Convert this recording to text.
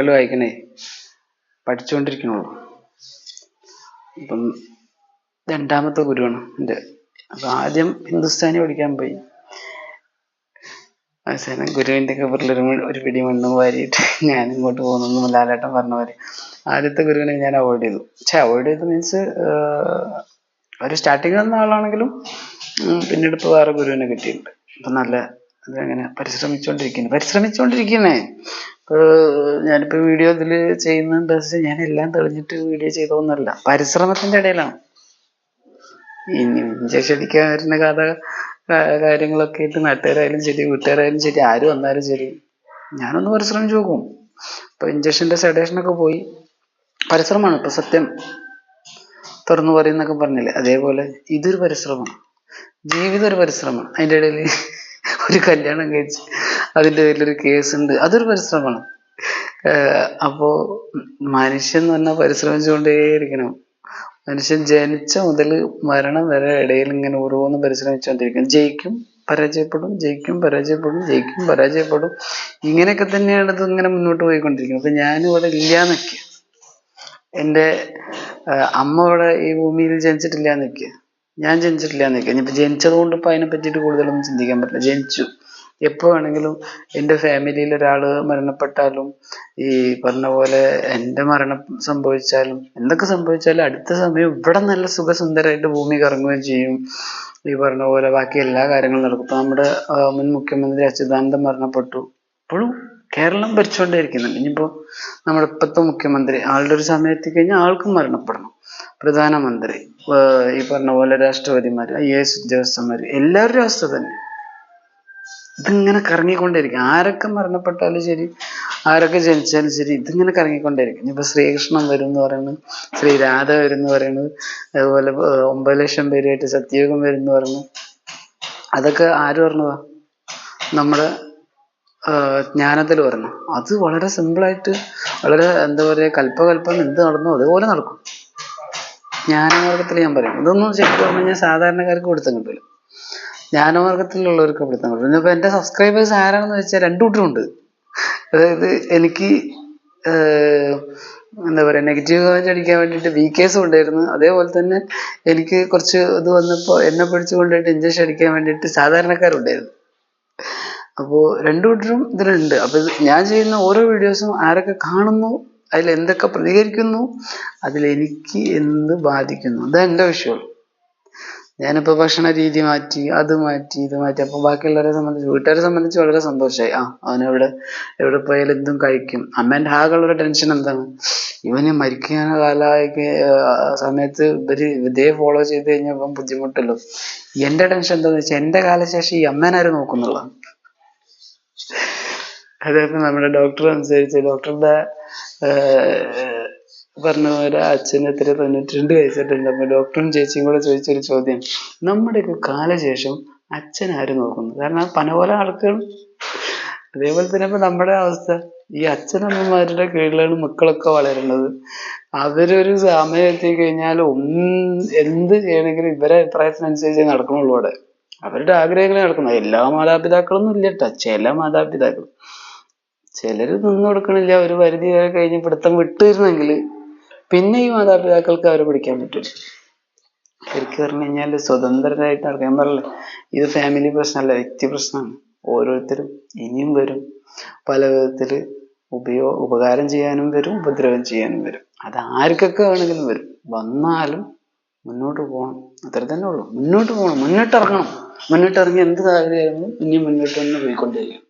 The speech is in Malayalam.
നോവൽ വായിക്കണേ. പഠിച്ചുകൊണ്ടിരിക്കണുള്ളൂ അപ്പം രണ്ടാമത്തെ ഗുരുവാണ് എന്റെ. അപ്പം ആദ്യം ഹിന്ദുസ്ഥാനി പഠിക്കാൻ പോയി. അവസാനം ഗുരുവിന്റെ കബറിൽ ഒരു പിടി മണ്ണും വാരിയിട്ട് ഞാൻ ഇങ്ങോട്ട് പോകുന്നു ലാലേട്ടൻ പറഞ്ഞ ആദ്യത്തെ ഗുരുവിനെ ഞാൻ അവോയ്ഡ് ചെയ്തു. പക്ഷെ അവോയ്ഡ് ചെയ്തു മീൻസ് ഒരു സ്റ്റാർട്ടിങ് വന്ന ആളാണെങ്കിലും പിന്നീട് വേറെ ഗുരുവിനെ കിട്ടിയിട്ടുണ്ട്. അപ്പം നല്ല അതങ്ങനെ പരിശ്രമിച്ചുകൊണ്ടിരിക്കുന്നു പരിശ്രമിച്ചുകൊണ്ടിരിക്കുന്നേ ഇപ്പോൾ ഞാനിപ്പോൾ വീഡിയോ ഇതിൽ ചെയ്യുന്നുണ്ട് പക്ഷേ ഞാൻ എല്ലാം തെളിഞ്ഞിട്ട് വീഡിയോ ചെയ്തതൊന്നുമല്ല പരിശ്രമത്തിന്റെ ഇടയിലാണ്. ഇനി ഇഞ്ചക്ഷൻ കഥ കാര്യങ്ങളൊക്കെ ആയിട്ട് നാട്ടുകാരായാലും ശരി വീട്ടുകാരായാലും ശരി ആര് വന്നാലും ശരി ഞാനൊന്ന് പരിശ്രമിച്ചു നോക്കും. ഇപ്പൊ ഇഞ്ചക്ഷന്റെ സെഡേഷനൊക്കെ പോയി. പരിശ്രമമാണ് ഇപ്പൊ സത്യം. തുറന്നു പറയുന്നൊക്കെ പറഞ്ഞില്ലേ? അതേപോലെ ഇതൊരു പരിശ്രമമാണ് ജീവിതം ഒരു പരിശ്രമമാണ് അതിന്റെ ഇടയിൽ ഒരു കല്യാണം കഴിച്ച് അതിന്റെ പേരിലൊരു കേസ് ഉണ്ട് അതൊരു പരിശ്രമമാണ്. അപ്പോൾ അപ്പോ മനുഷ്യൻ എന്ന് പറഞ്ഞാൽ പരിശ്രമിച്ചുകൊണ്ടേയിരിക്കണം. മനുഷ്യൻ ജനിച്ച മുതൽ മരണം വരെ ഇടയിൽ ഇങ്ങനെ ഓരോന്ന് പരിശ്രമിച്ചുകൊണ്ടിരിക്കും ജയിക്കും പരാജയപ്പെടും ജയിക്കും പരാജയപ്പെടും ജയിക്കും പരാജയപ്പെടും. ഇങ്ങനെയൊക്കെ തന്നെയാണ് ഇത് ഇങ്ങനെ മുന്നോട്ട് പോയിക്കൊണ്ടിരിക്കുന്നത്. അപ്പൊ ഞാനിവിടെ ഇല്ലാന്നൊക്കെ. എന്റെ അമ്മ ഇവിടെ ഈ ഭൂമിയിൽ ജനിച്ചിട്ടില്ല നിൽക്കുക ഞാൻ ജനിച്ചിട്ടില്ല നിൽക്കുക ഇനിയിപ്പോൾ ജനിച്ചത് കൊണ്ട് ഇപ്പം അതിനെ പറ്റിയിട്ട് കൂടുതലൊന്നും ചിന്തിക്കാൻ പറ്റില്ല. ജനിച്ചു. എപ്പോൾ വേണമെങ്കിലും എന്റെ ഫാമിലിയിൽ ഒരാൾ മരണപ്പെട്ടാലും ഈ പറഞ്ഞ പോലെ എന്റെ മരണം സംഭവിച്ചാലും എന്തൊക്കെ സംഭവിച്ചാലും അടുത്ത സമയം ഇവിടെ നല്ല സുഖസുന്ദരമായിട്ട് ഭൂമി കറങ്ങുകയും ചെയ്യും. ഈ പറഞ്ഞ പോലെ ബാക്കി എല്ലാ കാര്യങ്ങളും നടക്കും. ഇപ്പം നമ്മുടെ മുൻ മുഖ്യമന്ത്രി അച്യുതാനന്ദൻ മരണപ്പെട്ടു. ഇപ്പോഴും കേരളം ഭരിച്ചുകൊണ്ടേയിരിക്കുന്നുണ്ട് ഇനിയിപ്പോൾ നമ്മുടെ ഇപ്പോഴത്തെ മുഖ്യമന്ത്രി ആളുടെ ഒരു സമയം എത്തിക്കഴിഞ്ഞാൽ ആൾക്കും മരണപ്പെടണം. പ്രധാനമന്ത്രി ഈ പറഞ്ഞ പോലെ രാഷ്ട്രപതിമാർ ഐ എ എസ് ഉദ്യോഗസ്ഥന്മാർ എല്ലാരും അവസ്ഥ തന്നെ. ഇതിങ്ങനെ കറങ്ങിക്കൊണ്ടേയിരിക്കും. ആരൊക്കെ മരണപ്പെട്ടാലും ശരി ആരൊക്കെ ജനിച്ചാലും ശരി ഇതിങ്ങനെ കറങ്ങിക്കൊണ്ടേയിരിക്കും. ഇനിയിപ്പോൾ ശ്രീകൃഷ്ണൻ വരും എന്ന് പറയുന്നത് ശ്രീ രാധ വരും എന്ന് പറയുന്നത് അതുപോലെ ഒമ്പത് ലക്ഷം പേരുമായിട്ട് സത്യയോഗം വരും എന്ന് പറയുന്നത് അതൊക്കെ ആര് പറഞ്ഞതാ? നമ്മുടെ ജ്ഞാനത്തിൽ വരണം അത് വളരെ സിമ്പിളായിട്ട് വളരെ എന്താ പറയുക കൽപ്പകൽപ്പം എന്ത് നടന്നു അതേപോലെ നടക്കും. ജ്ഞാനമാർഗത്തിൽ ഞാൻ പറയും. ഇതൊന്നും ശരിക്കും പറഞ്ഞു കഴിഞ്ഞാൽ സാധാരണക്കാർക്ക് പിടുത്തം കിട്ടില്ല ജ്ഞാനമാർഗത്തിലുള്ളവർക്ക് പിടുത്തം കിട്ടും ഇന്നിപ്പോൾ എന്റെ സബ്സ്ക്രൈബേഴ്സ് ആരാണെന്ന് വെച്ചാൽ രണ്ടു കൂട്ടരുണ്ട് അതായത് എനിക്ക് എന്താ പറയുക നെഗറ്റീവ് കമന്റ് അടിക്കാൻ വേണ്ടിയിട്ട് വി കേസും ഉണ്ടായിരുന്നു. അതേപോലെ തന്നെ എനിക്ക് കുറച്ച് ഇത് വന്നപ്പോൾ എന്നെ പിടിച്ചു കൊണ്ടുപോയിട്ട് ഇഞ്ചക്ഷൻ അടിക്കാൻ വേണ്ടിയിട്ട് സാധാരണക്കാരുണ്ടായിരുന്നു. അപ്പോൾ രണ്ടു കൂട്ടരും ഇതിലുണ്ട്. അപ്പോൾ ഞാൻ ചെയ്യുന്ന ഓരോ വീഡിയോസും ആരൊക്കെ കാണുന്നു അതിൽ എന്തൊക്കെ പ്രതികരിക്കുന്നു അതിൽ എനിക്ക് എന്ത് ബാധിക്കുന്നു. അതാ എന്റെ വിഷയമുള്ളൂ ഞാനിപ്പോൾ ഭക്ഷണ രീതി മാറ്റി അത് മാറ്റി ഇത് മാറ്റി. അപ്പോൾ ബാക്കിയുള്ളവരെ സംബന്ധിച്ച് വീട്ടുകാരെ സംബന്ധിച്ച് വളരെ സന്തോഷമായി ആ അവൻ എവിടെ പോയാലും എന്തും കഴിക്കും. അമ്മേന്റെ ആകെയുള്ളൊരു ടെൻഷൻ എന്താണ്? ഇവന് മരിക്കുന്ന കാലമായ സമയത്ത് ഇവർ ഇതേ ഫോളോ ചെയ്ത് കഴിഞ്ഞപ്പം ബുദ്ധിമുട്ടല്ലോ. എന്റെ ടെൻഷൻ എന്താണെന്ന് വെച്ചാൽ എന്റെ കാലശേഷം ഈ അമ്മേനാരും നോക്കുന്നുള്ളതാണ് അതായത് നമ്മുടെ ഡോക്ടർ അനുസരിച്ച് ഡോക്ടറുടെ പറഞ്ഞ പോലെ അച്ഛന് എത്ര തൊണ്ണൂറ്റി രണ്ട് വയസ്സായിട്ടുണ്ട്. അപ്പൊ ഡോക്ടറും ചേച്ചിയും കൂടെ ചോദിച്ചൊരു ചോദ്യം. നമ്മുടെയൊക്കെ കാലശേഷം അച്ഛൻ ആര് നോക്കുന്നു? കാരണം പല പോലെ ആൾക്കാർ അതേപോലെ തന്നെ ഇപ്പൊ നമ്മുടെ അവസ്ഥ. ഈ അച്ഛനമ്മമാരുടെ കീഴിലാണ് മക്കളൊക്കെ വളരുന്നത്. അവരൊരു സമയം എത്തിക്കഴിഞ്ഞാൽ ഒന്ന് എന്ത് ചെയ്യണമെങ്കിലും ഇവരെ അഭിപ്രായത്തിനനുസരിച്ച് നടക്കണുള്ളൂ അവിടെ. അവരുടെ ആഗ്രഹങ്ങൾ നടക്കുന്നത് എല്ലാ മാതാപിതാക്കളൊന്നും ഇല്ല കേട്ടോ ചില മാതാപിതാക്കൾ. ചിലർ നിന്ന് കൊടുക്കണില്ല. ഒരു പരിധി വരെ കഴിഞ്ഞ് പിടുത്തം വിട്ടിരുന്നെങ്കിൽ പിന്നെ ഈ മാതാപിതാക്കൾക്ക് അവരെ പിടിക്കാൻ പറ്റും ശരിക്കും പറഞ്ഞു കഴിഞ്ഞാൽ സ്വതന്ത്രരായിട്ട് നടക്കാൻ ഞാൻ പറഞ്ഞില്ലേ ഇത് ഫാമിലി പ്രശ്നമല്ല വ്യക്തി പ്രശ്നമാണ്. ഓരോരുത്തരും ഇനിയും വരും. പല വിധത്തിൽ ഉപയോ ഉപകാരം ചെയ്യാനും വരും ഉപദ്രവം ചെയ്യാനും വരും. അത് ആർക്കൊക്കെ വേണമെങ്കിലും വരും. വന്നാലും മുന്നോട്ട് പോകണം. അത്ര തന്നെ ഉള്ളൂ. മുന്നോട്ട് പോകണം. മുന്നോട്ട് ഇറങ്ങണം മുന്നോട്ട് ഇറങ്ങി എന്ത് സാഹചര്യമായിരുന്നു ഇനി മുന്നോട്ട് തന്നെ പോയിക്കൊണ്ടിരിക്കണം